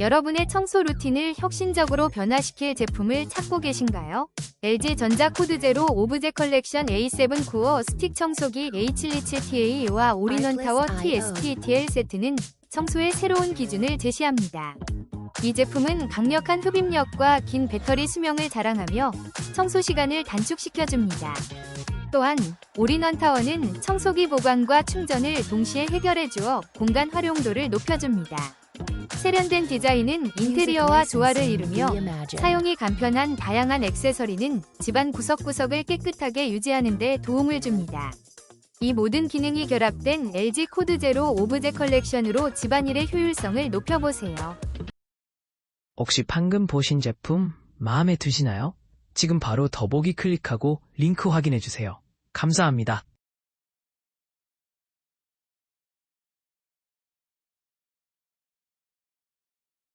여러분의 청소 루틴을 혁신적으로 변화시킬 제품을 찾고 계신가요? LG전자 코드 제로 오브제 컬렉션 A7 코어 스틱 청소기 H27TA와 올인원 타워 TST-TL 세트는 청소의 새로운 기준을 제시합니다. 이 제품은 강력한 흡입력과 긴 배터리 수명을 자랑하며 청소 시간을 단축시켜줍니다. 또한 올인원 타워는 청소기 보관과 충전을 동시에 해결해 주어 공간 활용도를 높여줍니다. 세련된 디자인은 인테리어와 조화를 이루며 사용이 간편한 다양한 액세서리는 집안 구석구석을 깨끗하게 유지하는 데 도움을 줍니다. 이 모든 기능이 결합된 LG 코드 제로 오브제 컬렉션으로 집안일의 효율성을 높여보세요. 혹시 방금 보신 제품 마음에 드시나요? 지금 바로 더보기 클릭하고 링크 확인해주세요. 감사합니다.